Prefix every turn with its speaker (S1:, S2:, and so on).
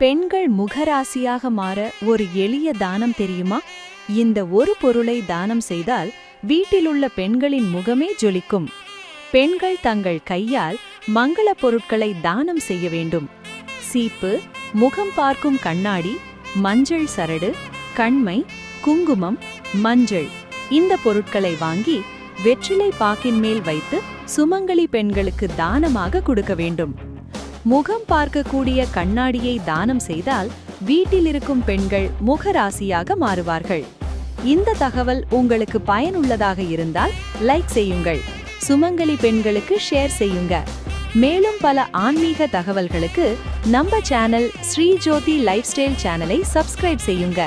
S1: பெண்கள் முகராசியாக மாற ஒரு எளிய தானம் தெரியுமா? இந்த ஒரு பொருளை தானம் செய்தால் வீட்டிலுள்ள பெண்களின் முகமே ஜொலிக்கும். பெண்கள் தங்கள் கையால் மங்கள பொருட்களை தானம் செய்ய வேண்டும். சீப்பு முகம் பார்க்கும் கண்ணாடி மஞ்சள் சரடு கண்மை குங்குமம் மஞ்சள் இந்த பொருட்களை வாங்கி வெற்றிலை பாக்கின் மேல் வைத்து சுமங்கலி பெண்களுக்கு தானமாக கொடுக்க வேண்டும். முகம் பார்க்கக்கூடிய கண்ணாடியை தானம் செய்தால் வீட்டில் இருக்கும் பெண்கள் முகராசியாக மாறுவார்கள். இந்த தகவல் உங்களுக்கு பயனுள்ளதாக இருந்தால் லைக் செய்யுங்கள். சுமங்கலி பெண்களுக்கு ஷேர் செய்யுங்க. மேலும் பல ஆன்மீக தகவல்களுக்கு நம்ம channel Sri Jothi life style சேனலை சப்ஸ்கிரைப் செய்யுங்க.